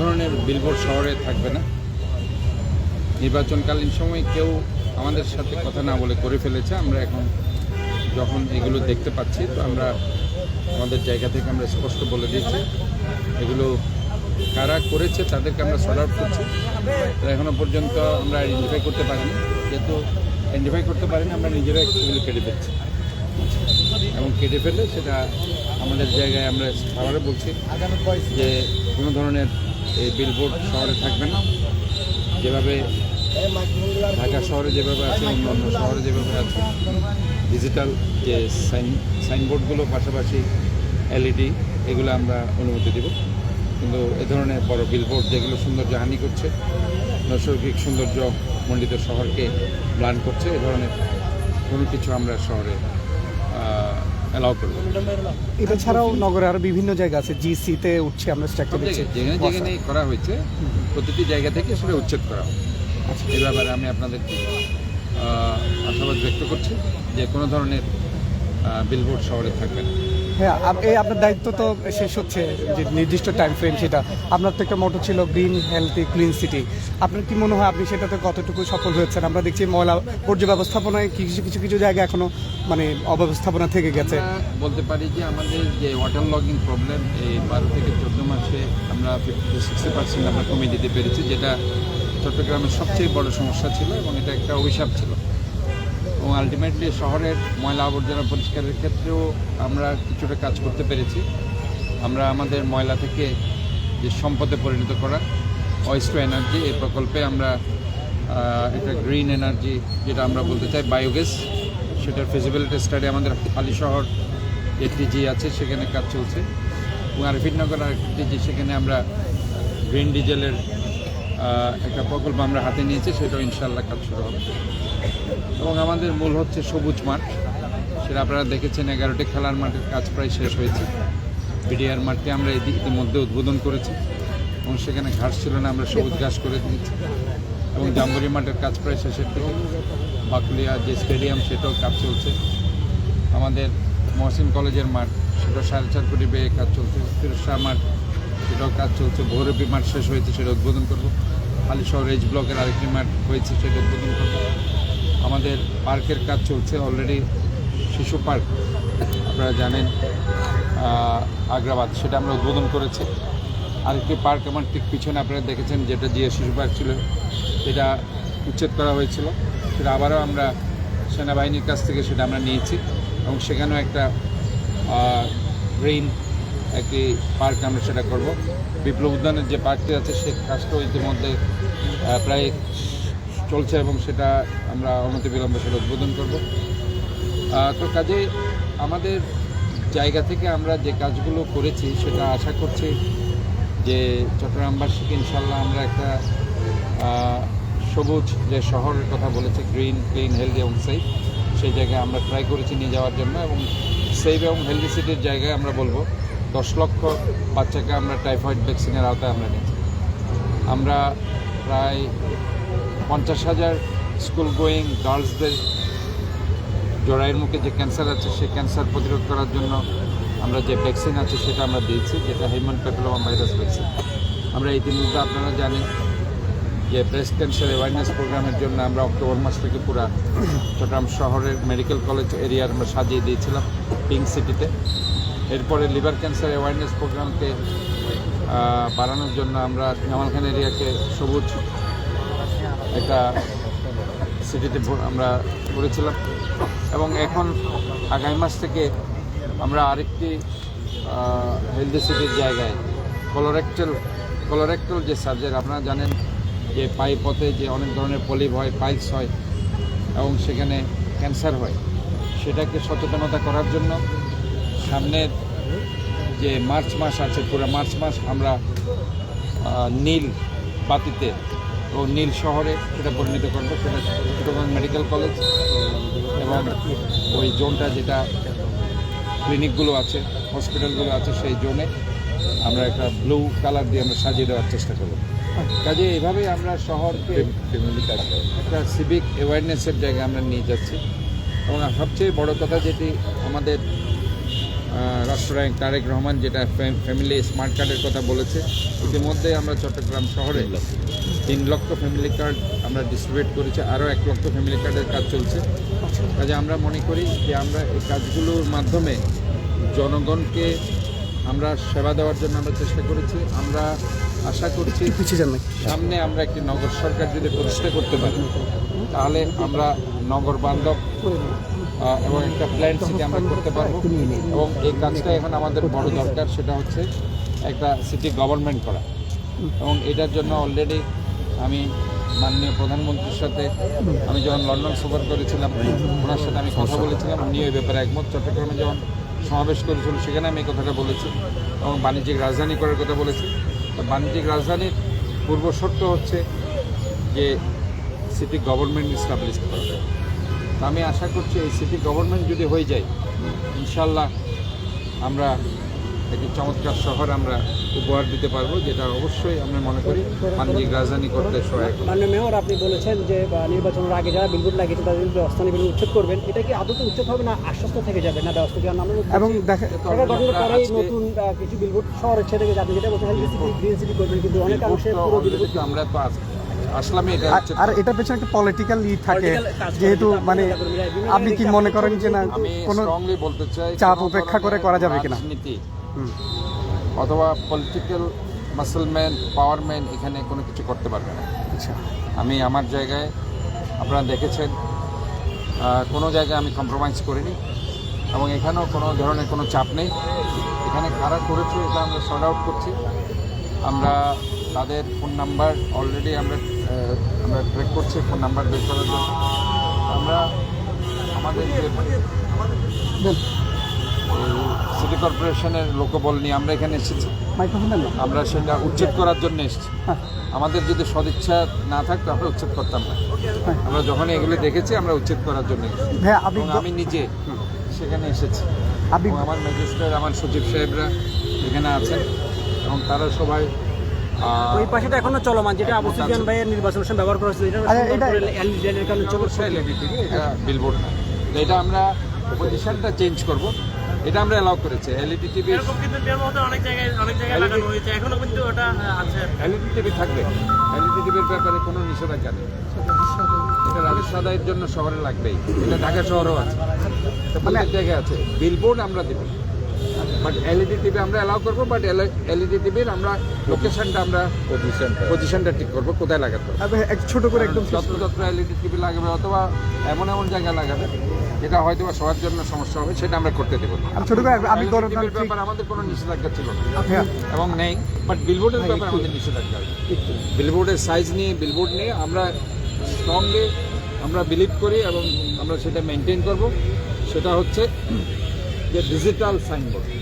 ধরনের বিলবোর্ড শহরে থাকবে না। নির্বাচনকালীন সময় কেউ আমাদের সাথে কথা না বলে করে ফেলেছে। আমরা এখন যখন এগুলো দেখতে পাচ্ছি, তো আমরা আমাদের জায়গা থেকে আমরা স্পষ্ট বলে দিয়েছি, এগুলো কারা করেছে তাদেরকে আমরা সর্ট আউট করছি। তো এখনও পর্যন্ত আমরা আইডেন্টিফাই করতে পারিনি। যেহেতু আইডেন্টিফাই করতে পারিনি, আমরা নিজেরাই সেগুলো কেটে ফেলছি। এবং কেটে ফেললে সেটা আমাদের জায়গায় আমরা আবারও বলছি যে কোনো ধরনের এই বিলবোর্ড শহরে থাকবে না। যেভাবে ঢাকা শহরে যেভাবে আছে, অন্যান্য শহরে যেভাবে আছে ডিজিটাল যে সাইন সাইনবোর্ডগুলো পাশাপাশি এলইডি এগুলো আমরা অনুমতি দেব। কিন্তু এ ধরনের বড় বিলবোর্ড যেগুলো সৌন্দর্য হানি করছে, নৈসর্গিক সৌন্দর্য মণ্ডিত শহরকে প্ল্যান করছে, এ ধরনের কোনো কিছু আমরা শহরে অ্যালাউ করবে। এটা ছাড়াও নগরে আরও বিভিন্ন জায়গা আছে জিসিতে উঠছে আমরা স্ট্রাকচার দেখছি। যেখানে যেখানে করা হয়েছে প্রতিটি জায়গা থেকে সেটা উচ্ছেদ করা হবে। এই ব্যাপারে আমি আপনাদেরকে আশাবাদ ব্যক্ত করছি যে কোনো ধরনের বিলবোর্ড শহরে থাকবে না। হ্যাঁ এই আপনার দায়িত্ব তো শেষ হচ্ছে, যে নির্দিষ্ট টাইম ফ্রেম সেটা। আপনার তো একটা মোটো ছিল গ্রিন হেলথি ক্লিন সিটি আপনার কি মনে হয় আপনি সেটাতে কতটুকু সফল হয়েছেন? আমরা দেখছি ময়লা বর্জ্য ব্যবস্থাপনায় কিছু কিছু কিছু জায়গায় এখনও মানে অব্যবস্থাপনা থেকে গেছে। বলতে পারি যে আমাদের যে ওয়াটার লগিং প্রবলেম এই বারো থেকে চোদ্দ মাসে আমরা ফিফটি সিক্সটি পার্সেন্ট আমরা কমিয়ে দিতে পেরেছি, যেটা চট্টগ্রামের সবচেয়ে বড় সমস্যা ছিল এবং এটা একটা অভিশাপ ছিল। এবং আলটিমেটলি শহরের ময়লা আবর্জনা পরিষ্কারের ক্ষেত্রেও আমরা কিছুটা কাজ করতে পেরেছি। আমরা আমাদের ময়লা থেকে যে সম্পদে পরিণত করা ওয়েস্ট এনার্জি এই প্রকল্পে আমরা একটা গ্রিন এনার্জি যেটা আমরা বলতে চাই বায়োগ্যাস সেটার ফিজিবিলিটি স্টাডি আমাদের হালি শহর যে টিজি আছে সেখানে কাজ চলছে। এবং আরফিনগর আরেকটি টিজি সেখানে আমরা গ্রিন ডিজেলের একটা প্রকল্প আমরা হাতে নিয়েছি, সেটাও ইনশাল্লাহ কাজ শুরু হবে। এবং আমাদের মূল হচ্ছে সবুজ মাঠ। সেটা আপনারা দেখেছেন, এগারোটি খেলার মাঠের কাজ প্রায় শেষ হয়েছে। বিডিআর মাঠটি আমরা ইতিমধ্যে উদ্বোধন করেছি। এবং সেখানে ঘাস ছিল না, আমরা সবুজ ঘাস করে দিয়েছি। এবং জাম্বুরি মাঠের কাজ প্রায় শেষের দিকে। বাকুলিয়া যে স্টেডিয়াম, সেটাও কাজ চলছে। আমাদের মহসিন কলেজের মাঠ সেটা সাড়ে চার কোটি ব্যয়ে কাজ চলছে। শাহ মাঠ সেটাও কাজ চলছে। ভৈরবী মাঠ শেষ হয়েছে, সেটা উদ্বোধন করব। হালি শহর এইচ ব্লকের আরেকটি মাঠ হয়েছে, সেটা উদ্বোধন করব। আমাদের পার্কের কাজ চলছে অলরেডি শিশু পার্ক, আপনারা জানেন আগ্রাবাদ, সেটা আমরা উদ্বোধন করেছি। আরেকটি পার্ক আমার ঠিক পিছনে আপনারা দেখেছেন, যেটা জিয়া শিশু পার্ক ছিল, সেটা উচ্ছেদ করা হয়েছিল। সেটা আবারও আমরা সেনাবাহিনীর কাছ থেকে সেটা আমরা নিয়েছি এবং সেখানেও একটা গ্রিন একটি পার্ক আমরা সেটা করব। বিপ্লব উদ্যানের যে পার্কটি আছে, সেই কাজটাও ইতিমধ্যে প্রায় চলছে এবং সেটা আমরা অনতি বিলম্বে সেটা উদ্বোধন করব। তো কাজে আমাদের জায়গা থেকে আমরা যে কাজগুলো করেছি, সেটা আশা করছি যে চট্টগ্রামবাসীকে ইনশাল্লাহ আমরা একটা সবুজ যে শহরের কথা বলেছে, গ্রিন, ক্লিন, হেলদি এবং সেফ, সেই জায়গায় আমরা ট্রাই করেছি নিয়ে যাওয়ার জন্য এবং সেফ এবং হেলদি সিটির জায়গায় আমরা বলব। দশ লক্ষ বাচ্চাকে আমরা টাইফয়েড ভ্যাকসিনের আওতায় আমরা নিয়েছি। আমরা প্রায় পঞ্চাশ হাজার স্কুল গোয়িং গার্লসদের জরায়ের মুখে যে ক্যান্সার আছে, সেই ক্যান্সার প্রতিরোধ করার জন্য আমরা যে ভ্যাকসিন আছে, সেটা আমরা দিয়েছি, যেটা হিউম্যান প্যাপিলোমা ভাইরাস ভ্যাকসিন আমরা ইতিমধ্যে আপনারা জানেন যে ব্রেস্ট ক্যান্সার অ্যাওয়ারনেস প্রোগ্রামের জন্য আমরা অক্টোবর মাস থেকে পুরা চট্টগ্রাম শহরের মেডিকেল কলেজ এরিয়া আমরা সাজিয়ে দিয়েছিলাম পিঙ্ক সিটিতে এরপরে লিভার ক্যান্সার অ্যাওয়ারনেস প্রোগ্রামকে বাড়ানোর জন্য আমরা জামালখান এরিয়াকে সবুজ একটা সিটিতে আমরা করেছিলাম। এবং এখন আগামী মাস থেকে আমরা আরেকটি হেলদি সিটির জায়গায় কলোরেক্টাল কলোরেক্টাল যে সাবজেক্ট আপনারা জানেন যে পাই পথে যে অনেক ধরনের পলিপ হয় পাইলস হয়, এবং সেখানে ক্যান্সার হয়, সেটাকে সচেতনতা করার জন্য সামনের যে মার্চ মাস আছে পুরো মার্চ মাস আমরা নীল বাতিতে ও নীল শহরে সেটা পরিণত করব। সেটা চট্টগ্রাম মেডিকেল কলেজ এবং ওই জোনটা যেটা ক্লিনিকগুলো আছে হসপিটালগুলো আছে সেই জোনে আমরা একটা ব্লু কালার দিয়ে আমরা সাজিয়ে দেওয়ার চেষ্টা করব। কাজে এভাবেই আমরা শহরকে একটা সিভিক অ্যাওয়ারনেসের জায়গায় আমরা নিয়ে যাচ্ছি। এবং সবচেয়ে বড় কথা যেটি আমাদের রাষ্ট্রনায়ক তারেক রহমান যেটা ফ্যামিলি স্মার্ট কার্ডের কথা বলেছে। ইতিমধ্যে আমরা চট্টগ্রাম শহরে তিন লক্ষ ফ্যামিলি কার্ড আমরা ডিস্ট্রিবিউট করেছি আরও এক লক্ষ ফ্যামিলি কার্ডের কাজ চলছে। কাজে আমরা মনে করি যে আমরা এই কাজগুলোর মাধ্যমে জনগণকে আমরা সেবা দেওয়ার জন্য আমরা চেষ্টা করেছি। আমরা আশা করছি সামনে আমরা একটি নগর সরকার যদি প্রতিষ্ঠা করতে পারি তাহলে আমরা নগর বান্ধব এবং একটা প্ল্যান সিটি আমরা করতে পারব। এবং এই কাজটা এখন আমাদের বড় দরকার, সেটা হচ্ছে একটা সিটি গভর্নমেন্ট করা। এবং এটার জন্য অলরেডি আমি মাননীয় প্রধানমন্ত্রীর সাথে আমি যখন লন্ডন সফর করেছিলাম, ওনার সাথে আমি কথা বলেছিলাম। উনি ওই ব্যাপারে একমত। চট্টগ্রামে যখন সমাবেশ করেছিল, সেখানে আমি এই কথাটা বলেছি এবং বাণিজ্যিক রাজধানী করার কথা বলেছি। তো বাণিজ্যিক রাজধানীর পূর্ব শর্ত হচ্ছে যে সিটি গভর্নমেন্ট ইস্টাবলিশ করা। আমি আশা করছি এই সিটি গভর্নমেন্ট যদি হয়ে যায় ইনশাল্লাহ আমরা একটি চমৎকার শহর আমরা উপহার দিতে পারব যেটা অবশ্যই আমরা মনে করি বাণিজ্যিক রাজধানী করতে সহায়ক। মাননীয় মেয়র আপনি বলেছেন যে বা, নির্বাচনের আগে যারা বিলবোর্ড লাগিয়েছে তাদের বিরুদ্ধে অস্থানীয় বিলবোর্ড উচ্ছেদ করবেন। এটা কি আদতে উচ্ছেদ হবে না আশ্বস্ত থেকে যাবে? না ব্যবস্থা কারণ আমরা এবং দেখা নতুন কিছু বিলবোর্ড শহরে ছেড়ে গেছে আপনি যেটা বলছেন গ্রিন সিটি করবেন। কিন্তু অনেক অংশে আমরা তো আস- এটা আর- আর পেছনে একটা পলিটিক্যাল ই থাকে যেহেতু মানে আপনি কি মনে করেন যে না আমি কোনো স্ট্রংলি বলতে চাই চাপ উপেক্ষা করে করা যাবে কিনা? অথবা পলিটিক্যাল মাসলম্যান পাওয়ারম্যান এখানে কোনো কিছু করতে পারবে না। আচ্ছা। আমি আমার জায়গায় আপনারা দেখেছেন কোনো জায়গায় আমি কম্প্রোমাইজ করিনি এবং এখানেও কোনো ধরনের কোনো চাপ নেই। এখানে কারা করেছে এটা আমরা সর্ট আউট করছি। আমরা তাদের ফোন নাম্বার অলরেডি আমরা আমরা ট্রেক করছি ফোন নাম্বার বের করার জন্য। আমরা আমাদের সিটি কর্পোরেশনের লোকবল নিয়ে আমরা এখানে এসেছি। না আমরা সেটা উচ্ছেদ করার জন্য এসেছি। হ্যাঁ। আমাদের যদি সদিচ্ছা না থাকতো আমরা উচ্ছেদ করতাম না। হ্যাঁ। আমরা যখন এগুলো দেখেছি আমরা উচ্ছেদ করার জন্য আপনি আমি নিজে সেখানে এসেছি। আমার ম্যাজিস্ট্রেট আমার সচিব সাহেবরা এখানে আছেন। এবং তারা সবাই ওই পাশে তো এখনও চলমান যেটা আবু সুফিয়ান ভাইয়ের নির্বাচনের সময় ব্যবহার করা হয়েছিল এটা কারণে এটা বিলবোর্ড না। এটা আমরা পজিশনটা চেঞ্জ করব। এটা আমরা অ্যালাউ করেছি। এলইডি টিভি অনেক জায়গায় অনেক জায়গায় লাগানো হয়েছে। এখনও কিন্তু ওটা আছে। এলইডি টিভি থাকবে। এলইডি টিভির ব্যাপারে কোনো নিষেধাজ্ঞা নেই। এটা রাজস্ব আদায়ের জন্য শহরে লাগবেই। এটা ঢাকা শহরও আছে। এটা প্রত্যেক জায়গায় আছে। বিলবোর্ড আমরা দেবো। বাট এলইডি টিভি আমরা অ্যালাউ করব বাট এলইডি টিভির আমরা লোকেশনটা আমরা পজিশনটা পজিশনটা ঠিক করব কোথায় লাগাতে হবে? এক ছোট করে একদম যত্রতত্র এলইডি টিভি লাগাবে অথবা এমন এমন জায়গায় লাগাবে যেটা হয়তো বা সবার জন্য সমস্যা হবে সেটা আমরা করতে দেবো ছোট করে LED ধরুন ব্যাপারে আমাদের কোনো নিষেধাজ্ঞা ছিল না। হ্যাঁ এবং নেই বাট বিলবোর্ডের ব্যাপারে আমাদের নিষেধাজ্ঞা বিলবোর্ডের সাইজ নিয়ে বিলবোর্ড নিয়ে আমরা স্ট্রংলি আমরা বিলিভ করি এবং আমরা সেটা মেনটেন করব। সেটা হচ্ছে যে ডিজিটাল সাইনবোর্ড